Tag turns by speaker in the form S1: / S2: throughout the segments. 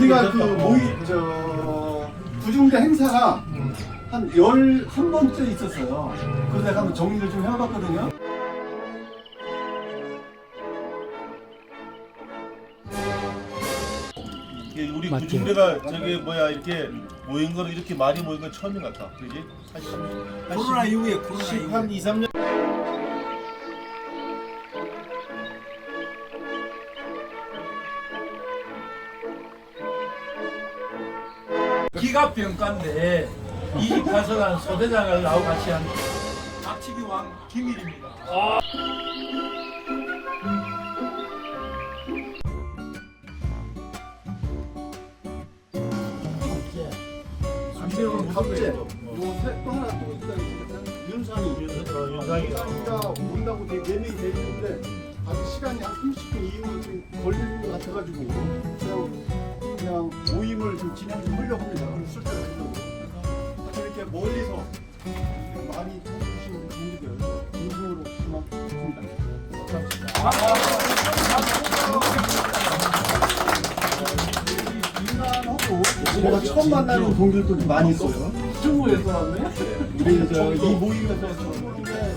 S1: 어디가 그 모의 저 구중대 행사가 한 열 한 번째 있었어요. 그래서 내가 한번 정리를 좀 해봤거든요.
S2: 이게 우리
S3: 맞죠.
S2: 구중대가 저기 뭐야 이렇게 모인 거는 이렇게 많이 모인 건 처음인 것 같아. 그지? 한 10, 한
S4: 코로나
S2: 10,
S4: 이후에 코로나
S2: 10,
S4: 이후에
S2: 한 2, 3년
S4: 기갑병가인데 이집 가서간 소대장을 나하고 같이 한 박치기 왕 김일입니다.
S1: 감세는 갑제. 요또 하나 또 있다. 윤상이. 윤상이가 온다고 네 명이 돼 있는데 아직 시간이 한 30분 이후에 좀 걸릴 것 같아가지고 그냥 모임을 좀 진행 좀 하려고 합니다. 술자를 하려고. 이렇게 멀리서 많이 우리 동지들 진심으로 고맙습니다. 제가 처음 만나는 동지들도 좀 많이 있어요. 중국에서 왔네? 우리 저이 모임에서 처음인데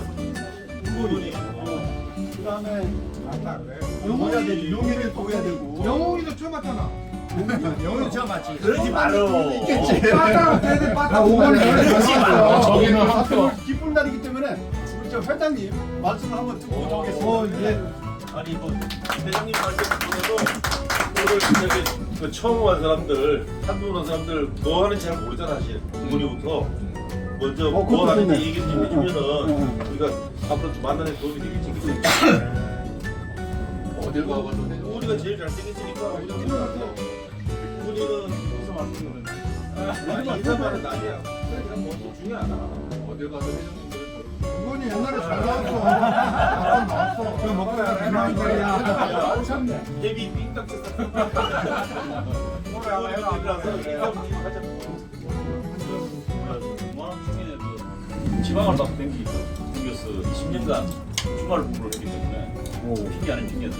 S1: 분이 그 다음에 되지 용해를 보여야 되고
S5: 영웅이도 처음 왔잖아.
S4: 영훈 처음 봤지.
S2: 그러지 말어.
S1: 있겠지
S5: 빠따 때문에 빠따
S1: 오늘
S5: 저기는
S1: 학교 기쁜 날이기 때문에 우리 저 회장님 말씀을 한번 듣고 정겠습니다. 예.
S2: 아니 뭐 대장님 말씀 중에도 오늘 저기 그 처음 온 사람들 한두 온 사람들 뭐 하는지 잘 모르잖아 사실 부모님부터 먼저
S1: 어,
S2: 뭐 하는지. 얘기를 좀
S1: 어,
S2: 해주면은
S1: 어,
S2: 우리가 앞으로 좀 만나는 도움이 되겠지 그치?
S5: 어딜 가봐도 돼.
S2: 우리가 제일 잘생겼으니까 우리는 우리는 무슨 말씀을 아니 인사말은 나이야 그냥 뭐 중요하다
S5: 어딜 가도 회장님들은
S1: 그분이 옛날에 잘 나왔어. 잘 나왔어. 그 먹다가 그만 거야.
S2: 데뷔 삥딱 쳤어
S6: 지방을 막 댕기, 댕겼어. 20년간 주말 근무를 했기 때문에 핑계 아닌 핑계인데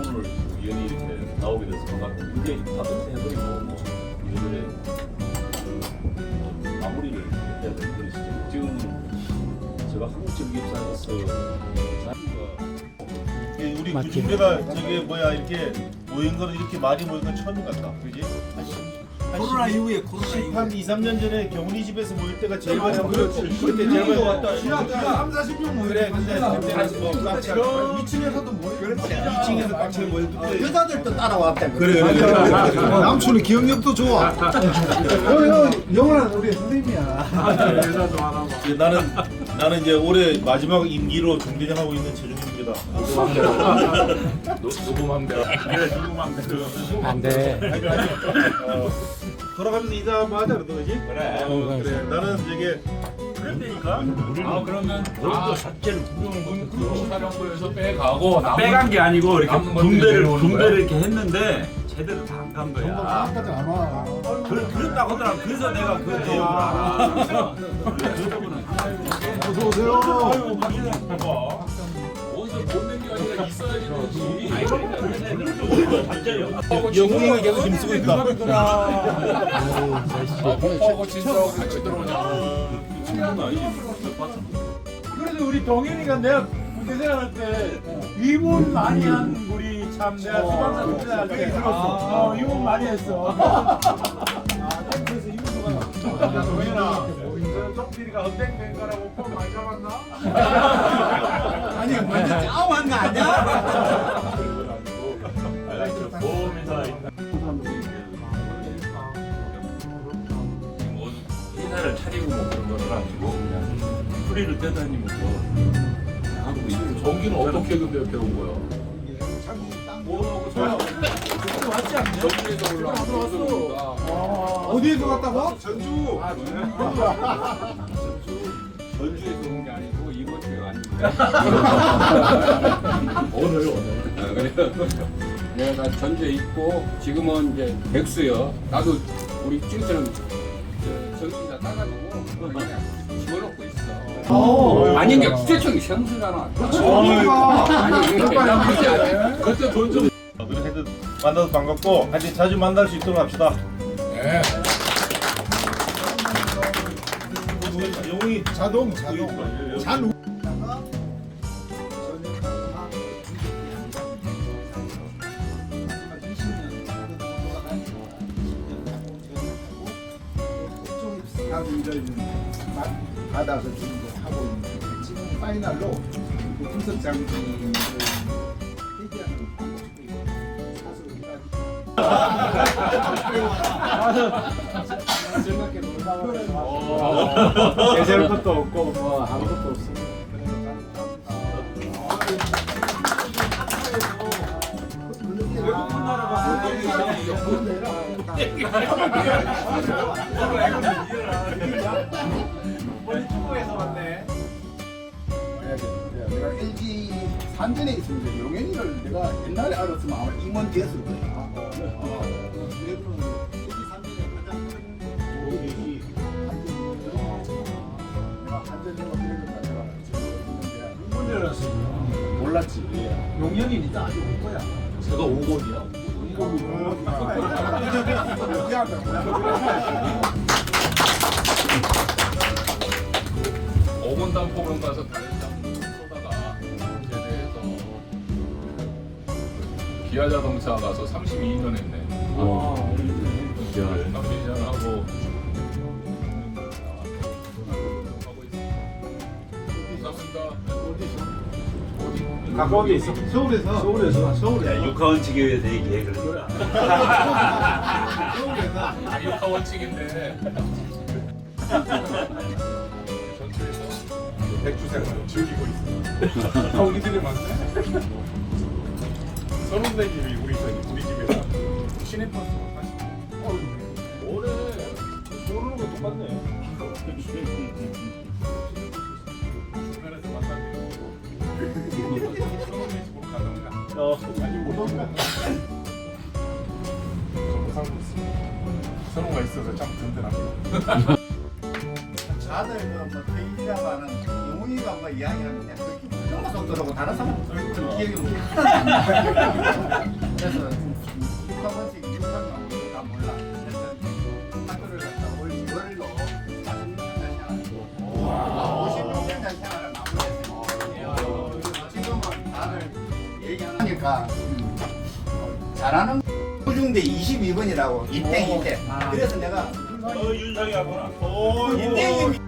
S6: 오늘 연이 이렇게 나오게 돼서 반갑고 이제 다들 해버리고 뭐 이들의 그 마무리를 해야 되는 그런 시점. 지금 제가 한국 전기업사에서 자유가
S2: 예, 우리
S3: 맞지.
S2: 구중대가 저기 뭐야 이렇게 모인 거는 이렇게 많이 모인 건 처음인 것 같다. 그지?
S4: 코로나
S2: 십-
S4: 이후에 코로나 이후에
S2: 한 2, 3년 전에 경훈이 집에서 모일 때가 제일 많이 그렇지. 그때 제일 많이 왔다.
S5: 지하 지하 3, 40명 모여.
S2: 그래 근데 그때는 뭐 꽉차
S5: 2층에서도 모여. 그렇지.
S2: 2층에서 꽉차 모일 때
S1: 여자들도 따라왔다.
S2: 그래
S5: 남촌이 기억력도 좋아.
S1: 영원한 우리 선생님이야.
S2: 이제 나는 나는 이제 올해 마지막 임기로 종대장 하고 있는 최준입니다.
S6: 누구 맘대로 누구 맘대로
S3: 안 돼.
S2: 어, 돌아가면서 인사 한번 하자 그러던 거지?
S6: 그래
S2: 어, 그래. 나는 저게 그랬다니까.
S6: 아 그러면 아 삭제를 구경을 사령부에서 빼가고 빼간 게 아니고 이렇게 분배를 분배를 이렇게 했는데 제대로 다 안 간 거야.
S1: 나까지 안 와.
S6: 그래 그랬다고 하더라. 그래서 내가 그 내용을 알아.
S5: 어서 오세요.
S6: 박진영
S2: 영웅이가 계속 힘 쓰고 있다.
S6: 하고 진짜하고 같이 들어오냐. 친구는 아니지.
S4: 그래도 우리 동현이가 내가 군대 생활할 때 위문 많이 한 우리 참 내가 수방사 군대 생활할 때 들었어. 어, 위문 많이 했어. 아, 동현아. 쪽비리가 헛땡땡 거라고 폼 많이 잡았나?
S1: 아니 먼저 짜오한 거 아니야?
S6: 회사를 차리고 뭐 그런 거는 아니고 그냥 프리를 떼다니면서 하고 있는
S5: 전기는 어떻게 근데 배운 거야?
S4: 왔지 않냐?
S5: 전기에서 올라왔어.
S1: 어디에서 갔다고?
S5: 전주.
S1: 아,
S5: 전주에서 온 게 아니고
S6: 오늘 오늘
S7: 내가 나 전주에 있고 지금은 이제 백수요. 나도 우리 찐처럼 전기자 따가지고 그냥 집어넣고 있어. 아니 이게 국세청이 생수잖아. 아니 이게 나쁘지 않아.
S5: 그때 돈 좀.
S2: 그래 하여튼 만나서 반갑고 하여튼 자주 만날 수 있도록 합시다.
S5: 네.
S2: 영웅이
S5: 자동 자동. 잔.
S8: 그 분석 장비를 회귀하는 방법이 사서 우리가
S1: 예절 것도 없고 뭐 아무것도 없어.
S8: 내가 산전에 있습니다. 용현이를 내가 옛날에 알았으면 아마 임원 됐을 거야. 그래도 LG 산전에 가장 큰 용현이 내가 한전에가 그래도 내가 지금
S1: 알았어. 몰랐지. 용현이 니가 아직 올 거야.
S6: 제가 5번이야.
S5: 어곤단 자동차 가서 32년 했네. 남편이하고 감사합니다.
S1: 가까운 있어. 서울에서. 서울에서. 서울에.
S6: 야, 육하원칙에 대해 얘기를 해라.
S5: 아, 육하 원칙인데. 전투에서 백주생활을 즐기고 있습니다. 아, 우리들이 저기 우리 집에서
S2: 모르는 거 똑같네.
S5: 주변에서 가던가.
S2: 어.
S5: 아니 있습니다. 선호가 있어서 참 든든합니다.
S8: 다들 그뭐 페이지라고는 영웅이가 뭐 이야기하는데 그 그런 속도라고 다른 사람 좀 기억이 못 나. 그래서 육학원 얘기하니까 잘하는 중대 22번이라고 이땡 이땡. 그래서 내가
S2: 어 윤상이 하구나. 오
S8: 이땡이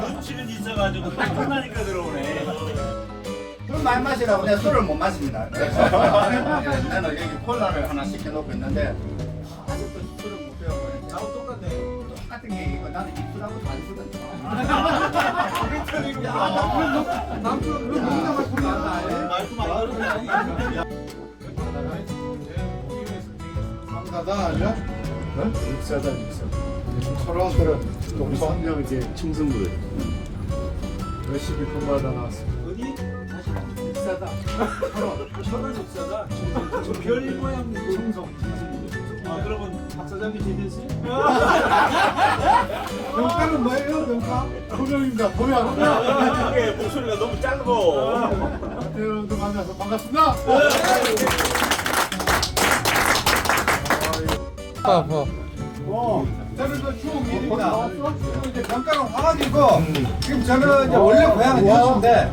S6: 눈치는 있어가지고 딱 끝나니까 들어오네.
S8: 술말 마시라고 내가 술을 못 마십니다. 나는 여기 콜라를 하나 시켜놓고 있는데 아직도 술을 못 똑같은 게 이거 나는 입술하고 단술은 남편 왜 농담을 소리 안 나?
S2: 말씀 안 들으면
S8: 상사다 아니야? 육사다 육사. 서로들은 동성력 이제
S6: 충성도에.
S8: 열심히 공부하다 나왔어.
S1: 어디? 다시 육사다. 철원 육사다. 저별 모양 청성. 아 그러면 박 사장님 제대했어요?
S8: 병가는 뭐예요, 병가? 보명입니다, 보명.
S2: 이게 목소리가 너무 작고.
S8: 여러분들 만나서 반갑습니다. 어, 저는 그 추억입니다. 지금 이제 병가는 와가지고 지금 저는 이제 원래 고향은 여수인데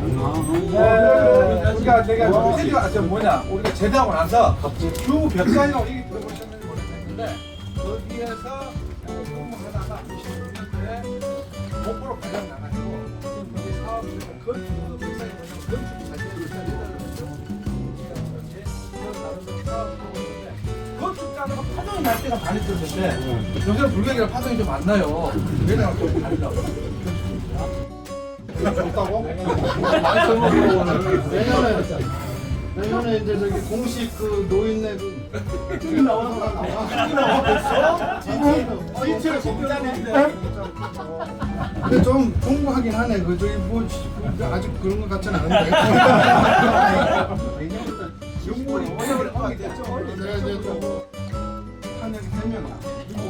S8: 우리가 내가 세대가 저 뭐냐 우리가 제대하고 나서 주 벽산이라고 96년도에 목포로 가장 나가지고 지금 거기 사업을 건축 벽산이 뭐냐면 건축 자체를 건축가가 파동이 날 때가 많이 있었는데 요새는 불경이랑 파동이 좀 안 나요. 얘네랑 좀 다르다고. 좋다고? 많이 써먹고 내년에 내년에 이제 저기 공식 그 노인네 그 저기 나와서 나와. 됐어? 지치를 공짜네. 근데 좀 공부하긴 하네. 그 저기 뭐 아직 그런 것 같지는 않은데. 내년부터 용물이 오래 됐죠 내가 이제 좀 한여기 세명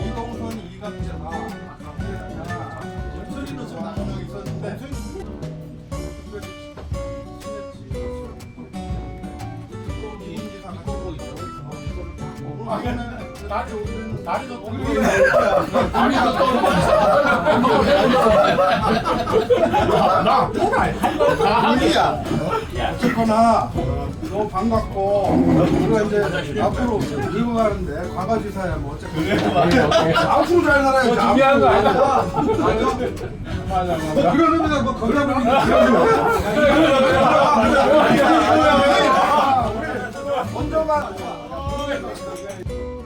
S8: 이동선이 이갑자가 전설이는 좀 나간 적 있었는데
S4: 다리 다리도 동물이
S7: 다리도
S1: 또나 아니야. 어쨌거나 너무 반갑고 우리가 이제 앞으로 늙어 가는데 과거지사야 뭐 어쨌든 앞으로 잘 살아야지.
S4: 준비한 거 아니다.
S1: 맞아. 뭐 그런 의미가 뭐 건강을 먼저만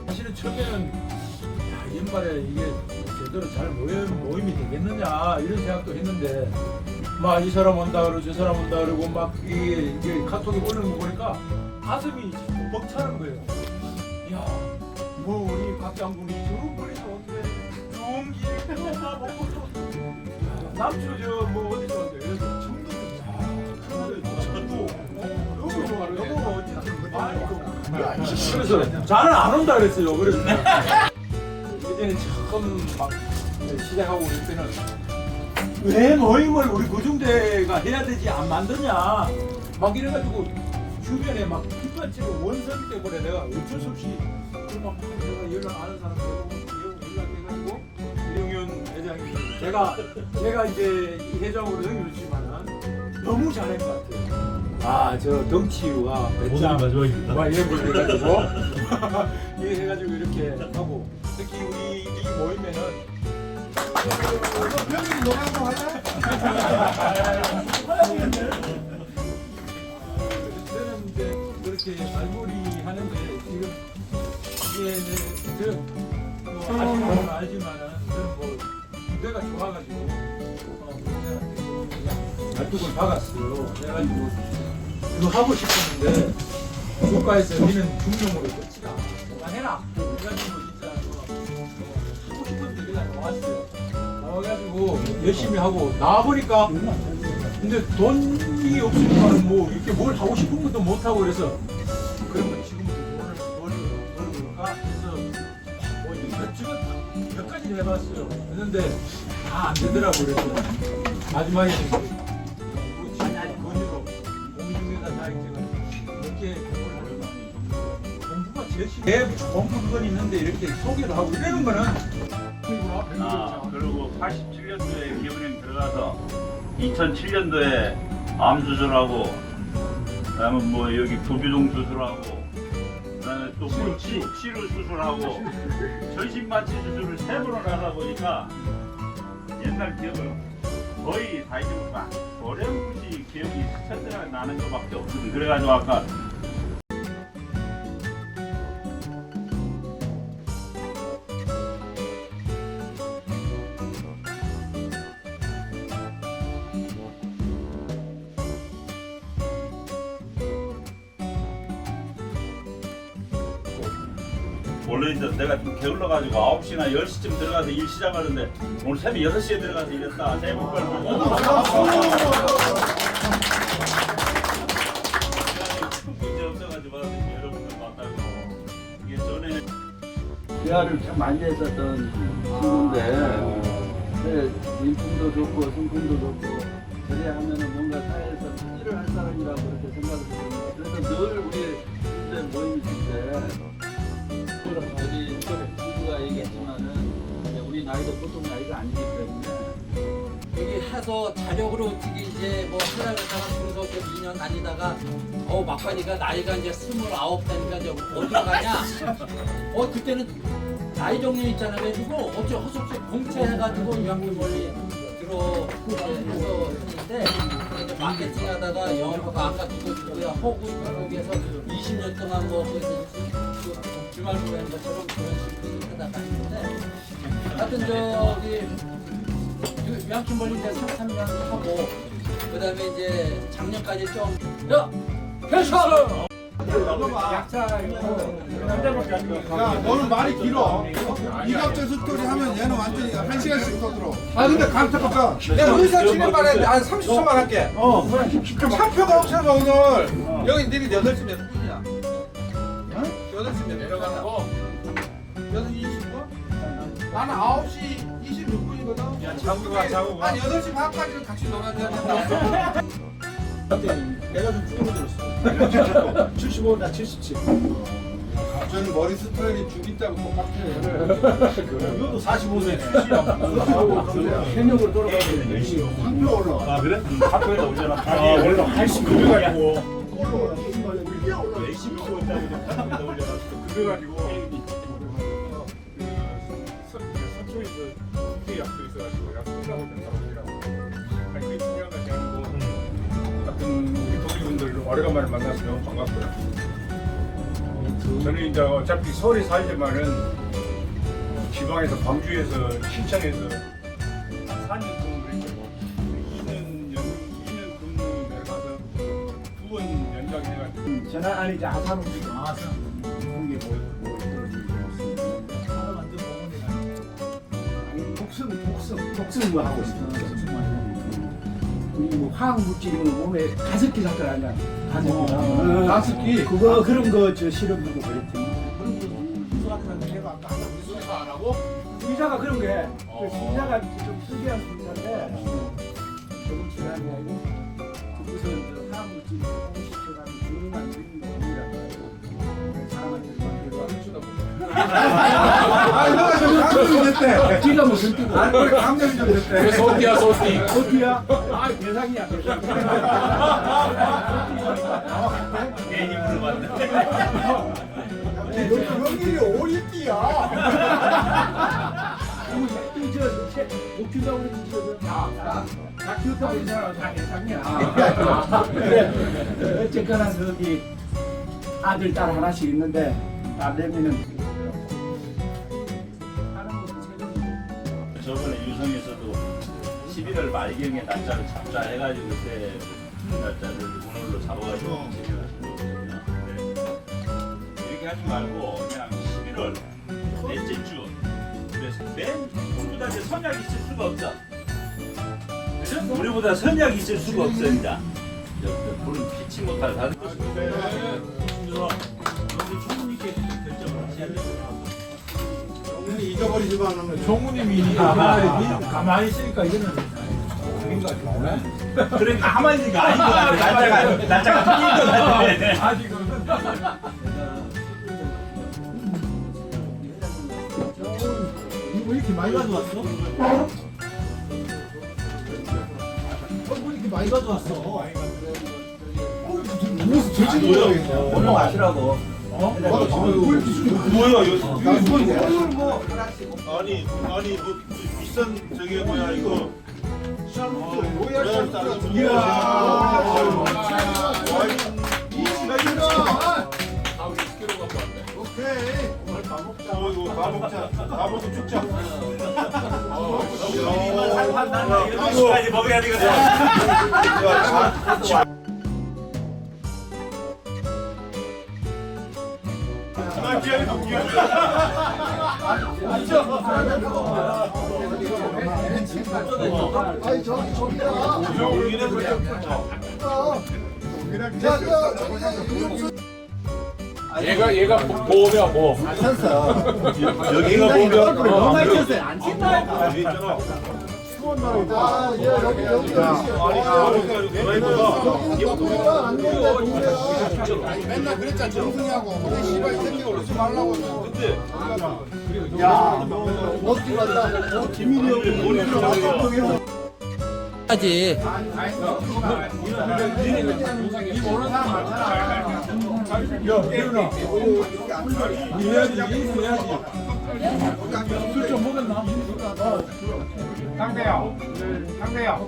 S4: 사실은 처음에는 야, 옛말에 이게 제대로 잘 모임, 모임이 되겠느냐 이런 생각도 했는데 막 이 사람 온다 그러고 저 사람 온다 그러고 막 이게, 이게 카톡에 올리는 거 보니까 가슴이 벅 차는 거예요. 야, 뭐 우리 각장군이 저런 거리서 온대 좋은 기회 또 남초 저뭐 어디서 온대 그래서 그래서 저는 안 온다 그랬어요. 그래서. 예전에 처음 막 시작하고 그럴 때는 왜 모임을 우리 고중대가 해야 되지? 안 만드냐? 막 이래가지고 주변에 막 pit발치고 원선 때문에 내가. 어쩔 수 없이. 그막 내가 연락 아는 사람들하고 연락해가지고 이영현 회장이 제가 제가 이제 이 회장으로 영입했지만은 너무 잘한 것 같아요. 아저 덩치와 배짱
S2: 마지막입니다.
S4: 막 이런 걸 해가지고 이렇게 해가지고 이렇게 하고 특히 우리 이 모임에는
S1: 병이 너가 한번 할래?
S4: 저는 이제 그렇게 말놀이 하는데 지금 이게 이제 저 뭐, 아시는 분은 알지만은 저는 뭐 무대가 좋아가지고 어, 무대한테 발톱을 박았어요. 그래가지고 이거 하고 싶었는데 국가에서 니는 중용으로 끝이다. 그만해라. 그래가지고 진짜 뭐 하고 싶었는데 그냥 나왔어요. 나와가지고 열심히 하고 나와보니까 근데 돈이 없으니까는 뭐 이렇게 뭘 하고 싶은 것도 못 하고 그래서 그러면 지금부터 돈을 돈을 벌어볼까 해서 뭐 이것저것 몇 가지를 해봤어요. 했는데 다 안 되더라고 그래서 마지막에 이렇게 공부가 제일 싫어. 내 공부 그건 있는데 이렇게 소개를 하고 이러는 거는
S6: 아, 그리고 87년도에 기업은행 들어가서 2007년도에 암 수술하고 그다음에 뭐 여기 부비동 수술하고 그다음에 또뭐 치료 수술하고 전신 마취 수술을 세 번을 하다 보니까 옛날 기억을 거의 다 잊어먹고 어렴풋이 기억이 스쳐들어 나는 것밖에 없거든. 그래가지고 아까 원래 이제 내가 좀 게을러가지고 9시나 10시쯤 들어가서 일 시작하는데 오늘 새벽 6시에 들어가서 일했다. 새해 복 많이 받고.
S3: 대화를 참 많이 했었던 친구인데 네, 인품도 좋고 성품도 좋고 저래 하면은 뭔가 사회에서 특일을 할 사람이라고 그렇게 생각을 했는데 그래서 늘 우리 군대 모임 있을 때 나이도 보통 나이가 아니기 때문에.
S9: 여기 해서 자력으로 어떻게 이제 뭐 하려고 다가 중소기업 2년 다니다가 어 막판이가 나이가 이제 스물아홉 되니까 이제 어디 가냐? 어 그때는 나이 정리 있잖아 가지고 어째 허수없이 공채 해가지고 유학교 멀리 들어 이제 해서 했는데 이제 마케팅 하다가 영어가 아까 누구 누구야 허구 거기에서 20년 동안 뭐 거기서 그 주말 보낸 것처럼 그런 식으로 하다가 했는데 하여튼 저기 양춘벌리 이제 3, 3년 하고 그 다음에 이제 작년까지 좀 야! 회사!
S1: 야, 너는 말이 길어. 이갑재 스토리 하면 얘는 완전히 한 시간씩 떠들어. 아, 근데 강탁가
S10: 내가 의사 진행만 해. 한 30초만 할게. 어, 차표가 없어서 오늘. 여기 니네 8시 몇 분이야? 어? 8시 몇 분? 가는 거? 8시 20분? 나는 9시 26분이거든. 야,
S2: 자구가, 자구가.
S10: 한 8시 반까지는 같이 놀아야 된다.
S1: 내가 좀 줄어들었어. 75, 나 77.
S10: 저는 머리 스타일이 죽이다고 똑같아요.
S2: 이것도 45세 출신이야.
S3: 현역으로 돌아가면 열심히.
S1: 한표 올라가.
S2: 아 그래?
S9: 학교에다 올려놔. 아 원래 89개 가지고
S2: 열심히 하고 있다고 올려놨어.
S9: 그래가지고 서- 서초에서 군대 약도 있어가지고 약속하고 있는 사람들이라고. 아니 그게 중요한 것이 아니고 같은 우리 동료분들 오래간만에 만나서 너무 반갑고요. 저는 이제 어차피 서울에 살지만은 지방에서 광주에서 신창에서 돼가지고
S4: 전화 아니 이제 아산 움직임. 아산.
S1: 이게 뭐, 뭐
S4: 완전.
S1: 아니 독성 독성 독성 뭐 하고 있어. 이뭐 화학 물질이 몸에 다섯 개 잡혀 아니야. 다섯 개.
S4: 어.
S1: 다섯 개. 그거 그런 거 저 실험하고 그랬더니.
S4: 의사가 그런 게, 그 신자가 좀 특이한 신자인데, 조금 아니고, 그것은 저 화학 물질이 공식 아.
S1: 뒤가 무슨 뜻이야?
S10: 아, 너 감정이 좀 됐대.
S11: 소띠야 소띠.
S4: 어디야? 아, 대상이야, 대상.
S2: 괜히 물어봤네.
S1: 여기 오리띠야.
S4: 목표가 우리 지금 다, 다 키웠다고 괜찮아, 다 대상이야.
S1: 그래. 어쨌거나 저기 아들 딸 하나씩 있는데 딸내미는
S6: 저번에 유성에서도 11월 말경에 날짜를 잡자 해가지고 그때 그 날짜를 오늘로 잡아가지고 진행을 하신 거거든요. 네. 이렇게 하지 말고 그냥 11월 넷째 주 그래서 맨 우리보다 이제 선약이 있을 수가 없어. 우리보다 선약이 있을 수가 이제. 물은 피치 못할 다른 것이.
S10: 잊어버리지만 않으면
S4: 종우님이 가만히, 가만히 있으니까 이거는 아닌 것 같아.
S6: 그러니까 가만히 게 아닌 것 같아. 날짜가, 날짜가 틀린 것 같아.
S4: 아직은.
S1: 이거 이렇게 많이 가져왔어?
S4: 많이 가져왔어.
S1: 무슨 돼지도 모르겠네.
S3: 오늘 마시라고.
S2: 뭐야 이거? 이거 뭐? 아니 아니 뭐 비싼 저게 뭐야 이거?
S1: 뭐야,
S2: 로얄
S1: 샤프트.
S2: 이야.
S1: 오케이.
S2: 어다 먹자. 다 먹고 죽자.
S6: 이런 것까지 먹어야 되거든.
S1: 아니 저기 저기야.
S2: 여기는 그냥
S1: 자, 자, 저기 윤영수
S9: 얘가 얘가 보험이야 보험.
S1: 안 샀어.
S2: 여기가 보면
S1: 너무 켰어요. 안 친다.
S2: 여기 있잖아.
S1: 아, 예, 여기 여기 여기.
S2: 그러니까
S1: 여기는 동네가 안 된다 동네가.
S10: 아니 맨날 그랬잖아 정승이하고 근데 씨발 이 새끼가 오지 말라고
S2: 근데
S1: 야, 어디 갔다? 어, 김일이 형이 머리를 맞춰서
S5: 하지.
S4: 야, 깨우나. 이래야지, 이래야지. 술좀 먹었나?
S9: 상대야. 상대야.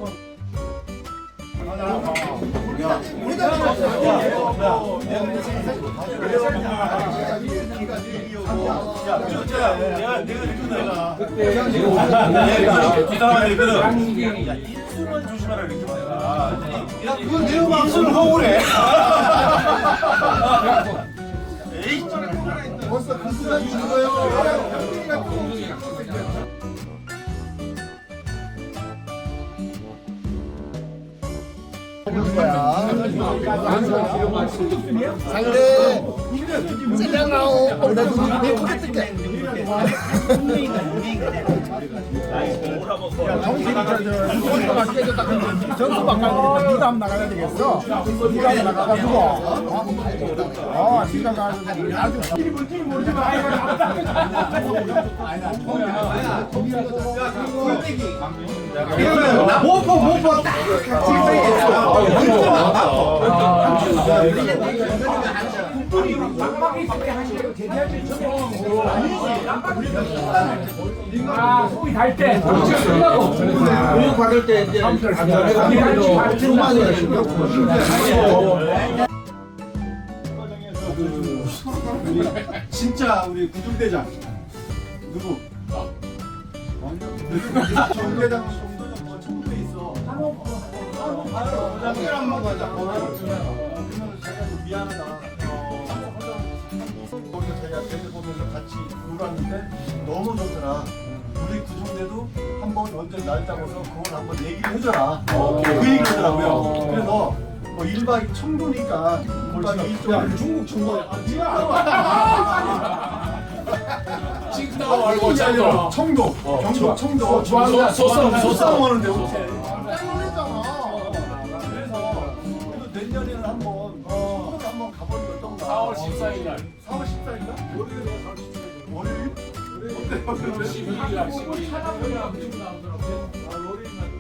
S2: 내가 내가 내가 뒷사람이 있거든. 야 입술만 조심하라 이렇게 내가. 야 그건 내 입술 허울해. 에이.
S1: 벌써 그 수가 있는 거예요. 상대 세장 나오. 나 눈이 내 크게 뜰게. 정신이 저저 깨졌다 근데 전수 바꿔야 네가 한번 나가야 되겠어 네가 한번 나가가지고 어 네가 나가서 아주
S10: 모포 모포 딱
S4: 아 소리 달때 끝나고
S3: 교육 받을 때 이제
S1: 진짜 우리 구중대장 누구? 정도는 뭐 청도에 있어. 한번 가자. 그러면 제가 좀 미안하다. 거기서 제가 배드 보면서 같이 놀았는데 너무 좋더라. 우리 구중대도 한번 언제 날 잡아서 그걸 한번 얘기를 해줘라. 그 얘기하더라고요. 그래서 뭐 1박 2일 청도니까 1박 2일 동안 중국 청도
S4: 찍다가 말고 자요
S1: 청도, 경북 청도, 소싸움,
S4: 소싸움
S1: 하는데 그래. 어때요?
S4: 12일 날 12일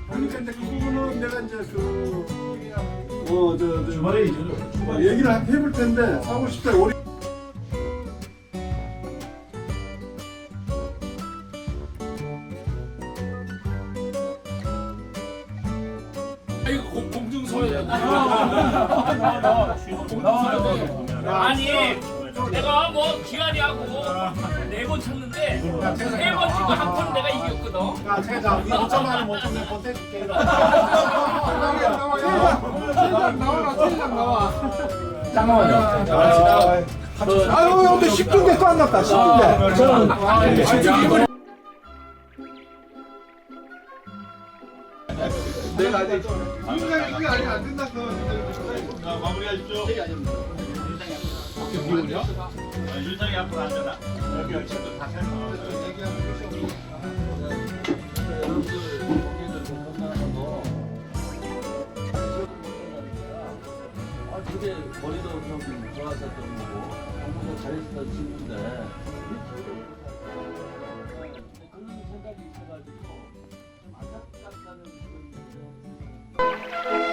S1: 그러니까 이제 그 부분은 내가 이제 그 어, 저, 저 주말에 얘기를 해볼 텐데 4월 14일 월
S10: 10중대 또안 났다 10중대 내가 아직 윤상이 그게 아직 안 끝났어
S2: 자, 마무리하십시오. 윤상이 앞으로 앉아라. 여기 얼차도 다 설명하세요.
S3: 여러분들 고객을 건강하고 아 그게 머리도 좀 좋았었던 거고 뭐 너무 잘했던 친구인데 그런 생각이 있어가지고 좀 안타깝다는 생각이 들어요.